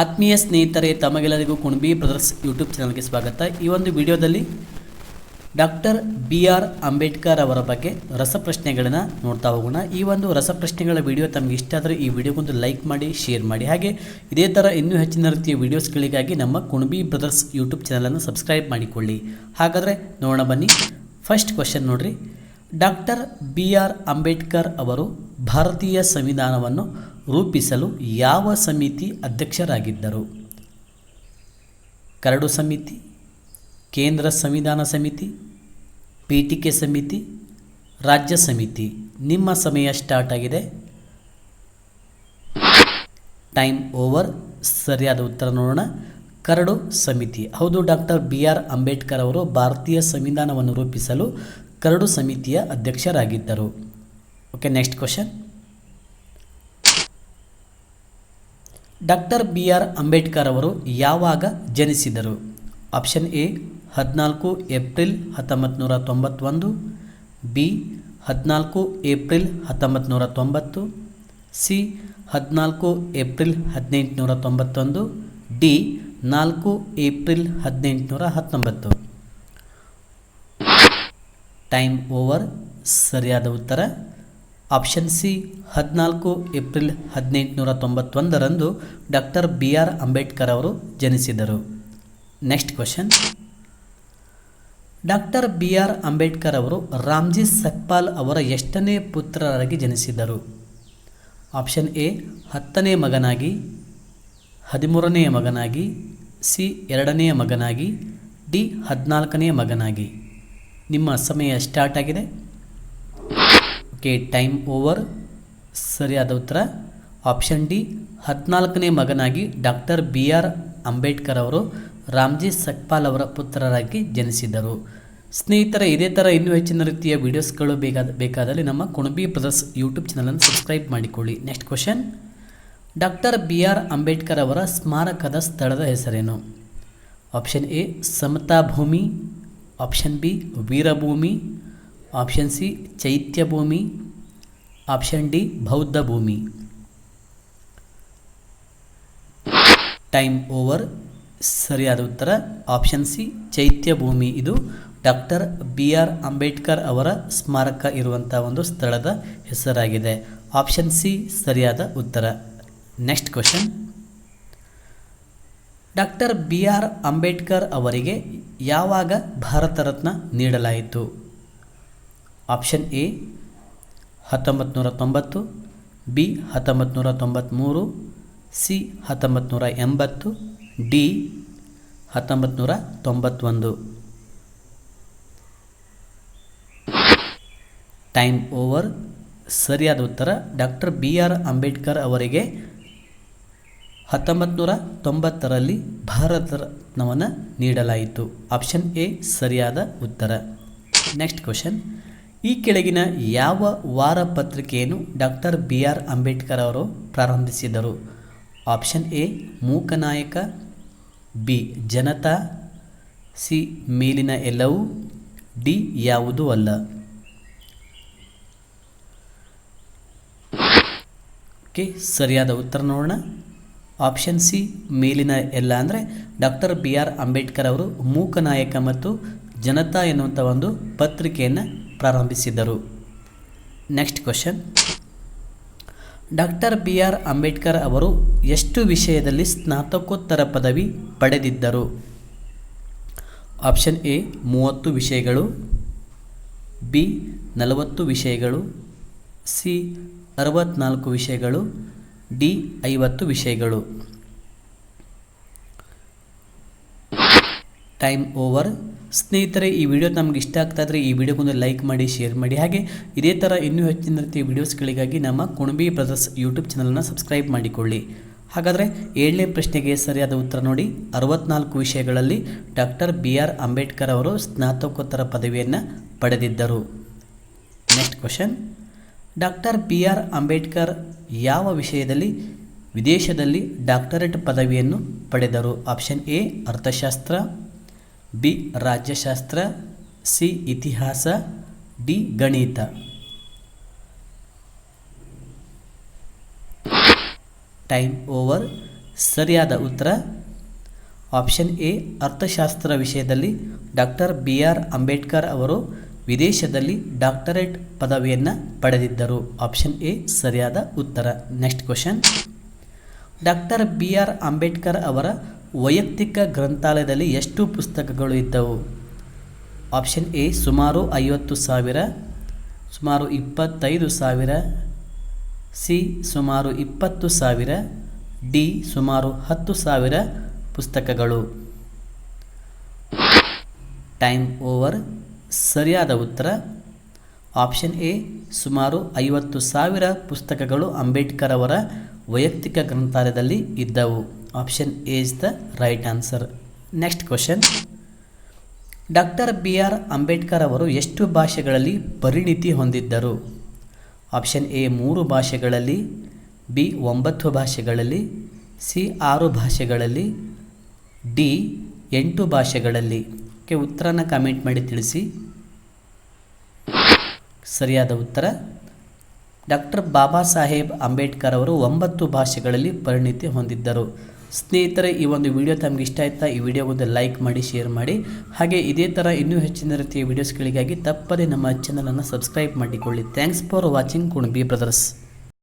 ಆತ್ಮೀಯ ಸ್ನೇಹಿತರೆ, ತಮಗೆಲ್ಲರಿಗೂ ಕುಣಬಿ ಬ್ರದರ್ಸ್ ಯೂಟ್ಯೂಬ್ ಚಾನಲ್ಗೆ ಸ್ವಾಗತ. ಈ ಒಂದು ವಿಡಿಯೋದಲ್ಲಿ ಡಾಕ್ಟರ್ ಬಿ ಆರ್ ಅಂಬೇಡ್ಕರ್ ಅವರ ಬಗ್ಗೆ ರಸಪ್ರಶ್ನೆಗಳನ್ನು ನೋಡ್ತಾ ಹೋಗೋಣ. ಈ ಒಂದು ರಸಪ್ರಶ್ನೆಗಳ ವಿಡಿಯೋ ತಮಗೆ ಇಷ್ಟ ಆದರೆ ಈ ವಿಡಿಯೋಗೊಂದು ಲೈಕ್ ಮಾಡಿ, ಶೇರ್ ಮಾಡಿ. ಹಾಗೆ ಇದೇ ಥರ ಇನ್ನೂ ಹೆಚ್ಚಿನ ರೀತಿಯ ವಿಡಿಯೋಸ್ಗಳಿಗಾಗಿ ನಮ್ಮ ಕುಣಬಿ ಬ್ರದರ್ಸ್ ಯೂಟ್ಯೂಬ್ ಚಾನಲನ್ನು ಸಬ್ಸ್ಕ್ರೈಬ್ ಮಾಡಿಕೊಳ್ಳಿ. ಹಾಗಾದರೆ ನೋಡೋಣ ಬನ್ನಿ. ಫಸ್ಟ್ ಕ್ವಶನ್ ನೋಡಿರಿ. ಡಾಕ್ಟರ್ ಬಿ ಆರ್ ಅಂಬೇಡ್ಕರ್ ಅವರು ಭಾರತೀಯ ಸಂವಿಧಾನವನ್ನು ರೂಪಿಸಲು ಯಾವ ಸಮಿತಿ ಅಧ್ಯಕ್ಷರಾಗಿದ್ದರು? ಕರಡು ಸಮಿತಿ, ಕೇಂದ್ರ ಸಂವಿಧಾನ ಸಮಿತಿ, ಪೀಠಿಕೆ ಸಮಿತಿ, ರಾಜ್ಯ ಸಮಿತಿ. ನಿಮ್ಮ ಸಮಯ ಸ್ಟಾರ್ಟ್ ಆಗಿದೆ. Time over. ಸರಿಯಾದ ಉತ್ತರ ನೋಡೋಣ. ಕರಡು ಸಮಿತಿ. ಹೌದು, ಡಾಕ್ಟರ್ ಬಿ ಆರ್ ಅಂಬೇಡ್ಕರ್ ಅವರು ಭಾರತೀಯ ಸಂವಿಧಾನವನ್ನು ರೂಪಿಸಲು ಕರಡು ಸಮಿತಿಯ ಅಧ್ಯಕ್ಷರಾಗಿದ್ದರು. Okay, next question. Doctor B R Ambedkar ಅವರು ಯಾವಾಗ ಜನಿಸಿದರು? ಆಪ್ಷನ್ ಎ, ಹದಿನಾಲ್ಕು ಏಪ್ರಿಲ್ ಹತ್ತೊಂಬತ್ತು ನೂರ ತೊಂಬತ್ತೊಂದು, ಬಿ, ಹದಿನಾಲ್ಕು ಏಪ್ರಿಲ್ ಹತ್ತೊಂಬತ್ತು ನೂರ ತೊಂಬತ್ತು, ಸಿ, ಹದಿನಾಲ್ಕು ಏಪ್ರಿಲ್ ಹದಿನೆಂಟುನೂರ ತೊಂಬತ್ತೊಂದು, ಡಿ, ನಾಲ್ಕು ಏಪ್ರಿಲ್ ಹದಿನೆಂಟುನೂರ ಹತ್ತೊಂಬತ್ತು. ಟೈಮ್ ಓವರ್, ಸರಿಯಾದ ಉತ್ತರ ಆಪ್ಷನ್ ಸಿ, ಹದಿನಾಲ್ಕು ಏಪ್ರಿಲ್ ಹದಿನೆಂಟುನೂರ ತೊಂಬತ್ತೊಂದರಂದು ಡಾಕ್ಟರ್ ಬಿ ಆರ್ ಅಂಬೇಡ್ಕರ್ ಅವರು ಜನಿಸಿದರು. Next question. Doctor B R Ambedkar ಅವರು ರಾಮ್ಜಿ ಸಕ್ಪಾಲ್ ಅವರ ಎಷ್ಟನೇ ಪುತ್ರರಾಗಿ ಜನಿಸಿದರು? ಆಪ್ಷನ್ ಎ, ಹತ್ತನೇ ಮಗನಾಗಿ ಹದಿಮೂರನೆಯ ಮಗನಾಗಿ, ಸಿ ಎರಡನೆಯ ಮಗನಾಗಿ, ಡಿ ಹದಿನಾಲ್ಕನೆಯ ಮಗನಾಗಿ. ನಿಮ್ಮ ಸಮಯ ಸ್ಟಾರ್ಟ್ ಆಗಿದೆ. Okay, time over. ಸರಿಯಾದ ಉತ್ತರ. ಆಪ್ಷನ್ ಡಿ, ಹದಿನಾಲ್ಕನೇ ಮಗನಾಗಿ ಡಾಕ್ಟರ್ ಬಿ ಆರ್ ಅಂಬೇಡ್ಕರ್ ಅವರು ರಾಮ್ಜಿ ಸಕ್ಪಾಲ್ ಅವರ ಪುತ್ರರಾಗಿ ಜನಿಸಿದರು ಸ್ನೇಹಿತರೆ, ಇದೇ ಥರ ಇನ್ನೂ ಹೆಚ್ಚಿನ ರೀತಿಯ ವೀಡಿಯೋಸ್ಗಳು ಬೇಕಾದ, ಬೇಕಾದಲ್ಲಿ ನಮ್ಮ ಕುಣಬಿ ಬ್ರದರ್ಸ್ ಯೂಟ್ಯೂಬ್ ಚಾನಲನ್ನು ಸಬ್ಸ್ಕ್ರೈಬ್ ಮಾಡಿಕೊಳ್ಳಿ. Next question. Doctor B R Ambedkar ಅವರ ಸ್ಮಾರಕದ ಸ್ಥಳದ ಹೆಸರೇನು? Option A Samata Bhumi option B, Veerbhumi. Option C Chaitya Bhumi option D ಬೌದ್ಧ ಭೂಮಿ ಟೈಮ್ ಓವರ್ ಸರಿಯಾದ ಉತ್ತರ. ಆಪ್ಷನ್ ಸಿ ಚೈತ್ಯ ಭೂಮಿ ಇದು ಡಾಕ್ಟರ್ ಬಿ ಆರ್ ಅಂಬೇಡ್ಕರ್ ಅವರ ಸ್ಮಾರಕ ಇರುವಂಥ ಒಂದು ಸ್ಥಳದ ಹೆಸರಾಗಿದೆ. ಆಪ್ಷನ್ ಸಿ ಸರಿಯಾದ ಉತ್ತರ. Next question doctor B R Ambedkar ಅವರಿಗೆ ಯಾವಾಗ ಭಾರತ ರತ್ನ ನೀಡಲಾಯಿತು? ಆಪ್ಷನ್ ಎ ಹತ್ತೊಂಬತ್ತು ನೂರ ತೊಂಬತ್ತು ಬಿ ಹತ್ತೊಂಬತ್ತು ತೊಂಬತ್ತ್ಮೂರು ಸಿ ಹತ್ತೊಂಬತ್ತು ನೂರ ಎಂಬತ್ತು ಡಿ ಹತ್ತೊಂಬತ್ತು ನೂರ ತೊಂಬತ್ತೊಂದು ಟೈಮ್ ಓವರ್ ಸರಿಯಾದ ಉತ್ತರ ಡಾಕ್ಟರ್ ಬಿ ಆರ್ ಅಂಬೇಡ್ಕರ್ ಅವರಿಗೆ ಹತ್ತೊಂಬತ್ತು ನೂರ ತೊಂಬತ್ತರಲ್ಲಿ ಭಾರತ ರತ್ನವನ್ನು ನೀಡಲಾಯಿತು. ಆಪ್ಷನ್ ಎ, ಸರಿಯಾದ ಉತ್ತರ. ನೆಕ್ಸ್ಟ್ ಕ್ವಶನ್ ಈ ಕೆಳಗಿನ ಯಾವ ವಾರ ಪತ್ರಿಕೆಯನ್ನು ಡಾಕ್ಟರ್ ಬಿ ಆರ್ ಅಂಬೇಡ್ಕರ್ ಅವರು ಪ್ರಾರಂಭಿಸಿದರು? Option A, Mooknayak, B, Janata, C, ಮೇಲಿನ ಎಲ್ಲವೂ, ಡಿ, ಯಾವುದೂ ಅಲ್ಲ. ಓಕೆ ಸರಿಯಾದ ಉತ್ತರ ನೋಡೋಣ. ಆಪ್ಷನ್ ಸಿ, ಮೇಲಿನ ಎಲ್ಲ ಅಂದರೆ ಡಾಕ್ಟರ್ ಬಿ ಆರ್ ಅಂಬೇಡ್ಕರ್ ಅವರು ಮೂಕನಾಯಕ ಮತ್ತು ಜನತಾ ಎನ್ನುವಂಥ ಒಂದು ಪತ್ರಿಕೆಯನ್ನು ಪ್ರಾರಂಭಿಸಿದರು. Next question doctor B R Ambedkar ಅವರು ಎಷ್ಟು ವಿಷಯದಲ್ಲಿ ಸ್ನಾತಕೋತ್ತರ ಪದವಿ ಪಡೆದಿದ್ದರು? ಆಪ್ಷನ್ ಎ ಮೂವತ್ತು ವಿಷಯಗಳು. ಬಿ ನಲವತ್ತು ವಿಷಯಗಳು. ಸಿ ಅರವತ್ನಾಲ್ಕು ವಿಷಯಗಳು. ಡಿ ಐವತ್ತು ವಿಷಯಗಳು. ಟೈಮ್ ಓವರ್ ಸ್ನೇಹಿತರೆ, ಈ ವಿಡಿಯೋ ನಮ್ಗೆ ಇಷ್ಟ ಆಗ್ತಾ ಇದ್ರೆ ಈ ವಿಡಿಯೋಗೊಂದು ಲೈಕ್ ಮಾಡಿ, ಶೇರ್ ಮಾಡಿ. ಹಾಗೆ ಇದೇ ಥರ ಇನ್ನೂ ಹೆಚ್ಚಿನ ರೀತಿಯ ವಿಡಿಯೋಸ್ಗಳಿಗಾಗಿ ನಮ್ಮ ಕುಣಬಿ ಬ್ರದರ್ಸ್ ಯೂಟ್ಯೂಬ್ ಚಾನಲನ್ನು ಸಬ್ಸ್ಕ್ರೈಬ್ ಮಾಡಿಕೊಳ್ಳಿ. ಹಾಗಾದರೆ ಏಳನೇ ಪ್ರಶ್ನೆಗೆ ಸರಿಯಾದ ಉತ್ತರ ನೋಡಿ. ಅರವತ್ನಾಲ್ಕು ವಿಷಯಗಳಲ್ಲಿ ಡಾಕ್ಟರ್ ಬಿ ಆರ್ ಅಂಬೇಡ್ಕರ್ ಅವರು ಸ್ನಾತಕೋತ್ತರ ಪದವಿಯನ್ನು ಪಡೆದಿದ್ದರು. Next question. Doctor B R Ambedkar ಯಾವ ವಿಷಯದಲ್ಲಿ ವಿದೇಶದಲ್ಲಿ ಡಾಕ್ಟರೇಟ್ ಪದವಿಯನ್ನು ಪಡೆದರು? ಆಪ್ಷನ್ ಎ, ಅರ್ಥಶಾಸ್ತ್ರ. ಬಿ ರಾಜ್ಯಶಾಸ್ತ್ರ, ಸಿ ಇತಿಹಾಸ, ಡಿ ಗಣಿತ. Time over. ಸರಿಯಾದ ಉತ್ತರ? ಆಪ್ಷನ್ ಎ, ಅರ್ಥಶಾಸ್ತ್ರ ವಿಷಯದಲ್ಲಿ ಡಾಕ್ಟರ್ ಬಿ. ಆರ್. ಅಂಬೇಡ್ಕರ್ ಅವರು ವಿದೇಶದಲ್ಲಿ ಡಾಕ್ಟರೇಟ್ ಪದವಿಯನ್ನು ಪಡೆದಿದ್ದರು. ಆಪ್ಷನ್ ಎ, ಸರಿಯಾದ ಉತ್ತರ. Next question. Doctor B. R. Ambedkar ಅವರ ವೈಯಕ್ತಿಕ ಗ್ರಂಥಾಲಯದಲ್ಲಿ ಎಷ್ಟು ಪುಸ್ತಕಗಳು ಇದ್ದವು? ಆಪ್ಷನ್ ಎ, ಸುಮಾರು ಐವತ್ತು ಸಾವಿರ, ಸುಮಾರು ಇಪ್ಪತ್ತೈದು ಸಾವಿರ, ಸಿ, ಸುಮಾರು ಇಪ್ಪತ್ತು ಸಾವಿರ, ಡಿ, ಸುಮಾರು ಹತ್ತು ಸಾವಿರ ಪುಸ್ತಕಗಳು. ಟೈಮ್ ಓವರ್, ಸರಿಯಾದ ಉತ್ತರ. ಆಪ್ಷನ್ ಎ, ಸುಮಾರು ಐವತ್ತು ಸಾವಿರ ಪುಸ್ತಕಗಳು ಅಂಬೇಡ್ಕರ್ ಅವರ ವೈಯಕ್ತಿಕ ಗ್ರಂಥಾಲಯದಲ್ಲಿ ಇದ್ದವು. Option A is the right answer next question doctor B R Ambedkar ಅವರು ಎಷ್ಟು ಭಾಷೆಗಳಲ್ಲಿ ಪರಿಣಿತಿ ಹೊಂದಿದ್ದರು? ಆಪ್ಷನ್ ಎ ಮೂರು ಭಾಷೆಗಳಲ್ಲಿ ಬಿ ಒಂಬತ್ತು ಭಾಷೆಗಳಲ್ಲಿ ಸಿ ಆರು ಭಾಷೆಗಳಲ್ಲಿ ಡಿ ಎಂಟು ಭಾಷೆಗಳಲ್ಲಿ. ಕೆ ಉತ್ತರನ ಕಮೆಂಟ್ ಮಾಡಿ ತಿಳಿಸಿ. ಸರಿಯಾದ ಉತ್ತರ. ಡಾಕ್ಟರ್ ಬಾಬಾ ಸಾಹೇಬ್ ಅಂಬೇಡ್ಕರ್ ಅವರು ಒಂಬತ್ತು ಭಾಷೆಗಳಲ್ಲಿ ಪರಿಣಿತಿ ಹೊಂದಿದ್ದರು. ಸ್ನೇಹಿತರೆ, ಈ ಒಂದು ವಿಡಿಯೋ ತಮಗೆ ಇಷ್ಟ ಆಯ್ತಾ, ಈ ವಿಡಿಯೋಗೊಂದು ಲೈಕ್ ಮಾಡಿ, ಶೇರ್ ಮಾಡಿ. ಹಾಗೆ ಇದೇ ಥರ ಇನ್ನೂ ಹೆಚ್ಚಿನ ರೀತಿಯ ವಿಡಿಯೋಸ್ಗಳಿಗಾಗಿ ತಪ್ಪದೇ ನಮ್ಮ ಚಾನಲನ್ನು ಸಬ್ಸ್ಕ್ರೈಬ್ ಮಾಡಿಕೊಳ್ಳಿ. Thanks for watching Kunabi brothers